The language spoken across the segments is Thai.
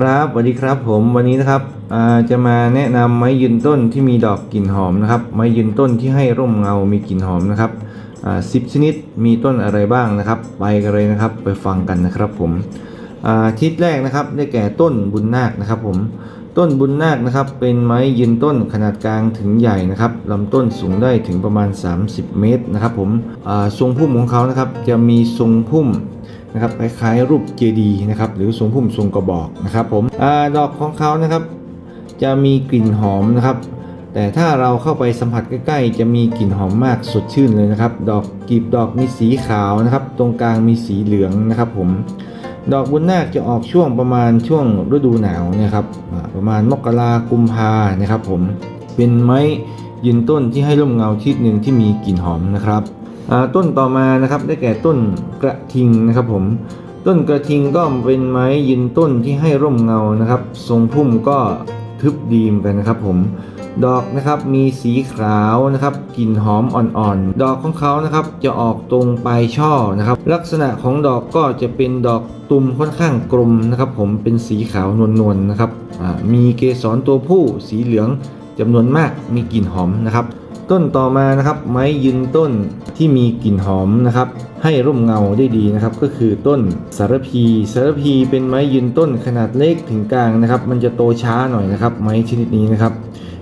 ครับสวัสดีครับผมวันนี้นะครับจะมาแนะนำไม้ยืนต้นที่มีดอกกลิ่นหอมนะครับ ไม้ยืนต้นที่ให้ร่มเงา มีกลิ่นหอมนะครับสิบชนิดมีต้นอะไรบ้างนะครับ ไปกันเลยนะครับไปฟังกันนะครับผมอาทิศแรกนะครับได้แก่ต้นบุญนาคนะครับผมต้นบุญนาคนะครับ เป็นไม้ยืนต้นขนาดกลางถึงใหญ่นะครับลำต้นสูงได้ถึงประมาณ 30 เมตรนะครับผมทรงพุ่มของเขานะครับจะมีทรงพุ่ม นะครับคล้ายๆรูปเจดีย์นะครับหรือทรงพุ่มทรงกระบอกนะครับผมอดอกของเขานะครับ จะมีกลิ่นหอมนะครับแต่ถ้าเราเข้าไปสัมผัสใกล้ๆ จะมีกลิ่นหอมมากสดชื่นเลยนะครับ ดอกกลีบดอกมีสีขาวนะครับ ตรงกลางมีสีเหลืองนะครับ ผม ดอกบุญนาคจะออกช่วงประมาณช่วงฤดูหนาวนะครับประมาณมกรากุมภานะครับ ผมเป็นไม้ยืนต้นที่ให้ร่มเงาชิดหนึ่งที่มีกลิ่นหอมนะครับ ต้นต่อมานะครับได้แก่ต้นกระทิงนะครับผมต้นกระทิงก็เป็นไม้ยืนต้นที่ให้ร่มเงานะครับ ทรงพุ่มก็ทึบดีมกันนะครับผมดอกนะครับมีสีขาวนะครับกลิ่นหอมอ่อนๆ ดอกของเขานะครับจะออกตรงปลายช่อนะครับ ลักษณะของดอกก็จะเป็นดอกตุ่มค่อนข้างกลมนะครับ ผมเป็นสีขาวนวลๆนะครับมีเกสรตัวผู้สีเหลืองจำนวนมากมีกลิ่นหอมนะครับ ต้นต่อมานะครับ ไม้ยืนต้นที่มีกลิ่นหอมนะครับ ให้ร่มเงาได้ดีนะครับ ก็คือต้นสารพี สารพีเป็นไม้ยืนต้นขนาดเล็กถึงกลางนะครับ มันจะโตช้าหน่อยนะครับ ไม้ชนิดนี้นะครับ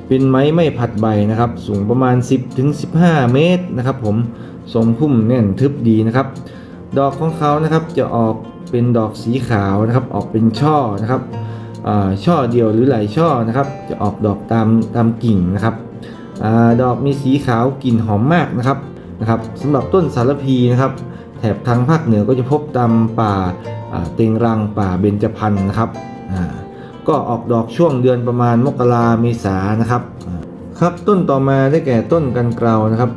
เป็นไม้ไม่ผัดใบนะครับ สูงประมาณ 10ถึง15 เมตรนะครับ ผมทรงพุ่มแน่นทึบดีนะครับ ดอกของเขานะครับจะออกเป็นดอกสีขาวนะครับ ออกเป็นช่อนะครับอาช่อเดียวหรือหลายช่อนะครับ จะออกดอกตามตามกิ่งนะครับ อดอกมีสีขาวกลิ่นหอมมากนะครับนะครับสำหรับต้นสารพีนะครับ แถบทางภาคเหนือก็จะพบตามป่าเต็งรังป่าเบญจพรรณนะครับก็ออกดอกช่วงเดือนประมาณมกราเมษานะครับครับต้นต่อมาได้แก่ต้นกันเกลานะครับ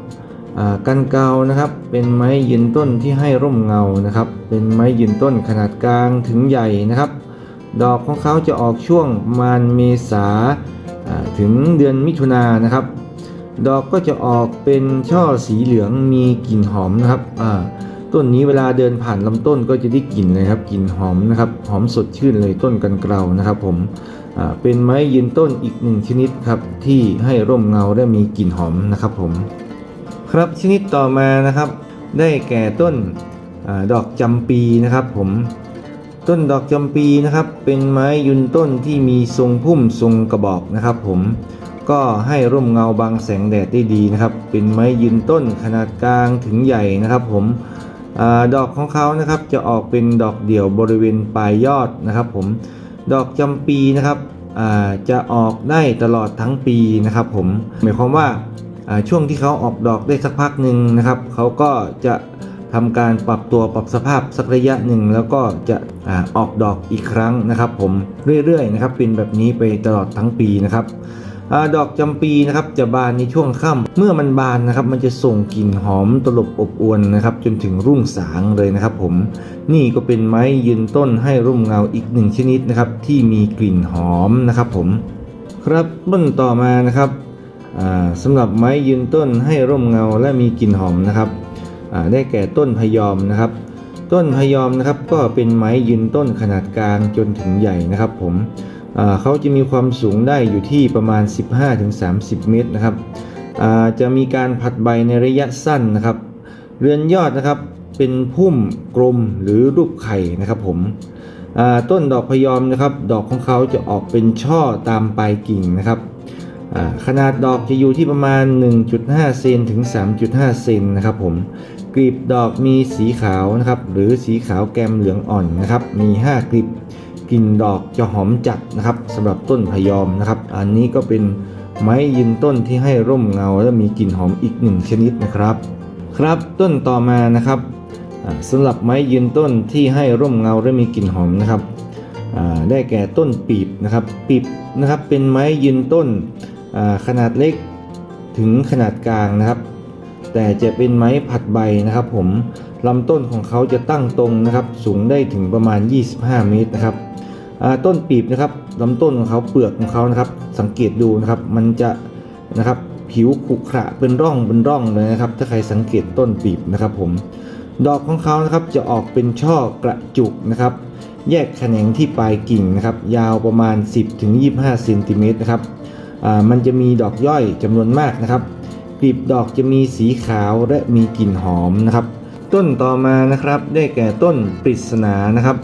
กันเกลานะครับ เป็นไม้ยืนต้นที่ให้ร่มเงานะครับ เป็นไม้ยืนต้นขนาดกลางถึงใหญ่นะครับ ดอกของเขาจะออกช่วงประมาณเมษาอ่าถึงเดือนมิถุนายนนะครับ ดอกก็จะออกเป็นช่อสีเหลืองมีกลิ่นหอมนะครับอ่าต้นนี้เวลาเดินผ่านลำต้นก็จะได้กลิ่นเลยครับกลิ่นหอมนะครับหอมสดชื่นเลยต้นกันเกลานะครับผมเป็นไม้ยืนต้นอีกหนึ่งชนิดครับที่ให้ร่มเงาได้มีกลิ่นหอมนะครับผม ครับชนิดต่อมานะครับ ได้แก่ต้นอดอกจำปีนะครับผมต้นดอกจำปีนะครับ เป็นไม้ยืนต้นที่มีทรงพุ่มทรงกระบอกนะครับผม ก็ให้ร่มเงาบังแสงแดดได้ดีนะครับ เป็นไม้ยืนต้นขนาดกลางถึงใหญ่นะครับ ผมอดอกของเขานะครับจะออกเป็นดอกเดี่ยวบริเวณปลายยอดนะครับ ผมดอกจำปีนะครับจะออกได้ตลอดทั้งปีนะครับ ผมหมายความว่าช่วงที่เขาออกดอกได้สักพักหนึ่งนะครับเขาก็จะทำการปรับตัวปรับสภาพสักระยะหนึ่ง แล้วก็จะอออกดอกอีกครั้งนะครับ ผมเรื่อยๆนะครับเป็นแบบนี้ไปตลอดทั้งปีนะครับ อดอกจำปีนะครับจะบานในช่วงค่ำเมื่อมันบานนะครับ มันจะส่งกลิ่นหอมตลบอบอวนนะครับ จนถึงรุ่งสางเลยนะครับ ผมนี่ก็เป็นไม้ยืนต้นให้ร่มเงาอีกหนึ่งชนิดนะครับ ที่มีกลิ่นหอมนะครับ ผมครับต้นต่อมานะครับอ่าสำหรับไม้ยืนต้นให้ร่มเงาและมีกลิ่นหอมนะครับได้แก่ต้นพยอมนะครับ ต้นพยอมนะครับก็เป็นไม้ยืนต้นขนาดกลางจนถึงใหญ่นะครับ ผม เขาจะมีความสูงได้อยู่ที่ประมาณ 15-30 เมตรนะครับจะมีการผัดใบในระยะสั้นนะครับ เรือนยอดนะครับเป็นพุ่มกลมหรือรูปไข่นะครับผมต้นดอกพยอมนะครับ ดอกของเขาจะออกเป็นช่อตามปลายกิ่งนะครับขนาดดอกจะอยู่ที่ประมาณ 1.5 เซนถึง 3.5 เซนนะครับผมกลีบดอกมีสีขาวนะครับ หรือสีขาวแกมเหลืองอ่อนนะครับ มี 5กลีบ กลิ่นดอกจะหอมจัดนะครับสำหรับต้นพยอมนะครับ อันนี้ก็เป็นไม้ยืนต้นที่ให้ร่มเงา และมีกลิ่นหอมอีกหนึ่งชนิดนะครับ ครับต้นต่อมานะครับอ่าสำหรับไม้ยืนต้นที่ให้ร่มเงาและมีกลิ่นหอมนะครับได้แก่ต้นปีบนะครับปีบนะครับเป็นไม้ยืนต้นขนาดเล็กถึงขนาดกลางนะครับ แต่จะเป็นไม้ผัดใบนะครับ ผมลำต้นของเขาจะตั้งตรงนะครับ สูงได้ถึงประมาณ 25 เมตรนะครับต้นปีบนะครับลำต้นของเขาเปลือกของเขานะครับ สังเกตดูนะครับ มันจะนะครับผิวขรุขระเป็นร่องเป็นร่องเลยนะครับ ถ้าใครสังเกตต้นปีบนะครับ ผมดอกของเขานะครับจะออกเป็นช่อกระจุกนะครับ แยกแขนงที่ปลายกิ่งนะครับ ยาวประมาณ 10-25เซนติเมตรนะครับมันจะมีดอกย่อยจำนวนมากนะครับ กลีบดอกจะมีสีขาวและมีกลิ่นหอมนะครับ ต้นต่อมานะครับได้แก่ต้นปริศนานะครับ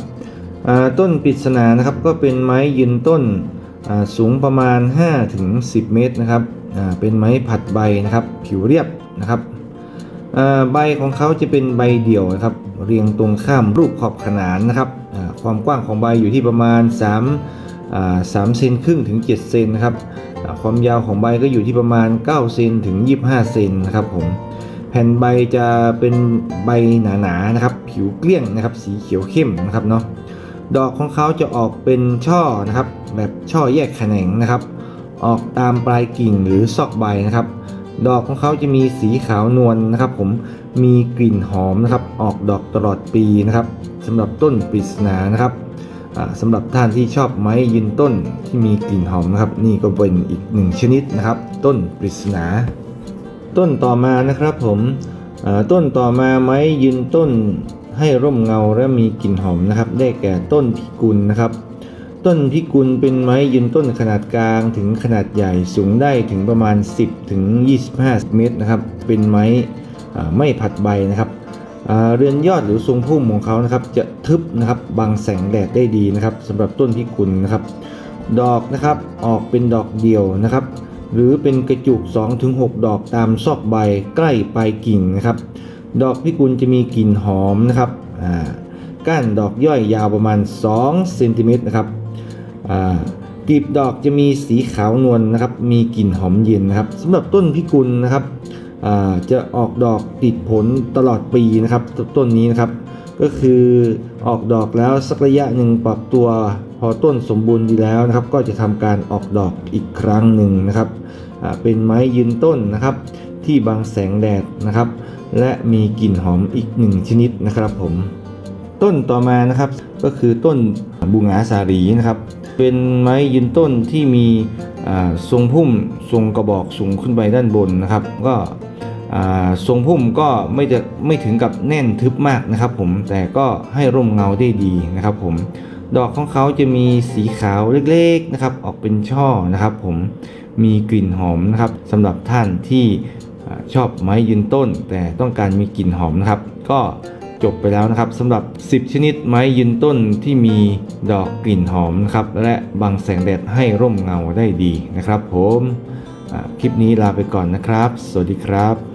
ต้นปริศนานะครับก็เป็นไม้ยืนต้นสูงประมาณ 5-10 เมตรนะครับเป็นไม้ผัดใบนะครับผิวเรียบนะครับใบของเขาจะเป็นใบเดี่ยวนะครับเรียงตรงข้ามรูปขอบขนานนะครับความกว้างของใบอยู่ที่ประมาณ 3 อ่า3เซนครึ่งถึง7เซนนะครับความยาวของใบก็อยู่ที่ประมาณ9เซนถึง 25เซนนะครับผมแผ่นใบจะเป็นใบหนาๆนะครับ ผิวเกลี้ยงนะครับ สีเขียวเข้มนะครับเนาะดอกของเขาจะออกเป็นช่อนะครับ แบบช่อแยกแขนงนะครับ ออกตามปลายกิ่งหรือซอกใบนะครับ ดอกของเขาจะมีสีขาวนวลนะครับ ผมมีกลิ่นหอมนะครับ ออกดอกตลอดปีนะครับสำหรับต้นปริศนานะครับ สำหรับท่านที่ชอบไม้ยืนต้นที่มีกลิ่นหอมนะครับ นี่ก็เป็นอีกหนึ่งชนิดนะครับ ต้นปริศนา ต้นต่อมานะครับผมต้นต่อมาไม้ยืนต้นให้ร่มเงาและมีกลิ่นหอมนะครับ ได้แก่ต้นพิกุลนะครับ ต้นพิกุลเป็นไม้ยืนต้นขนาดกลางถึงขนาดใหญ่สูงได้ถึงประมาณ 10 ถึง 25 เมตรนะครับ เป็นไม้ไม่ผัดใบนะครับ เรือนยอดหรือทรงพุ่มของเขานะครับจะทึบนะครับบังแสงแดดได้ดีนะครับสำหรับต้นพิกุลนะครับ ดอกนะครับออกเป็นดอกเดียวนะครับ หรือเป็นกระจุก 2-6 ดอกตามซอกใบใกล้ปลายกิ่งนะครับ ดอกพิกุลจะมีกลิ่นหอมนะครับก้านดอกย่อยยาวประมาณ2เซนติเมตรนะครับกลีบดอกจะมีสีขาวนวลนะครับ มีกลิ่นหอมเย็นนะครับสำหรับต้นพิกุลนะครับ จะออกดอกติดผลตลอดปีนะครับต้นนี้นะครับ ก็คือออกดอกแล้วสักระยะหนึ่งปรับตัวพอต้นสมบูรณ์ดีแล้วนะครับ ก็จะทำการออกดอกอีกครั้งหนึ่งนะครับเป็นไม้ยืนต้นนะครับ ที่บังแสงแดดนะครับ และมีกลิ่นหอมอีกหนึ่งชนิดนะครับผม ต้นต่อมานะครับก็คือต้นบุงาสารีนะครับ เป็นไม้ยืนต้นที่มีทรงพุ่มทรงกระบอกสูงขึ้นไปด้านบนนะครับ ก็ ทรงพุ่มก็ไม่จะไม่ถึงกับแน่นทึบมากนะครับผมแต่ก็ให้ร่มเงาได้ดีนะครับผมดอกของเขาจะมีสีขาวเล็กๆนะครับ ออกเป็นช่อนะครับผมมีกลิ่นหอมนะครับสำหรับท่านที่ชอบไม้ยืนต้น แต่ต้องการมีกลิ่นหอมนะครับ ก็จบไปแล้วนะครับสำหรับ 10 ชนิดไม้ยืนต้นที่มีดอกกลิ่นหอมนะครับและบังแสงแดดให้ร่มเงาได้ดีนะครับ ผมคลิปนี้ลาไปก่อนนะครับ สวัสดีครับ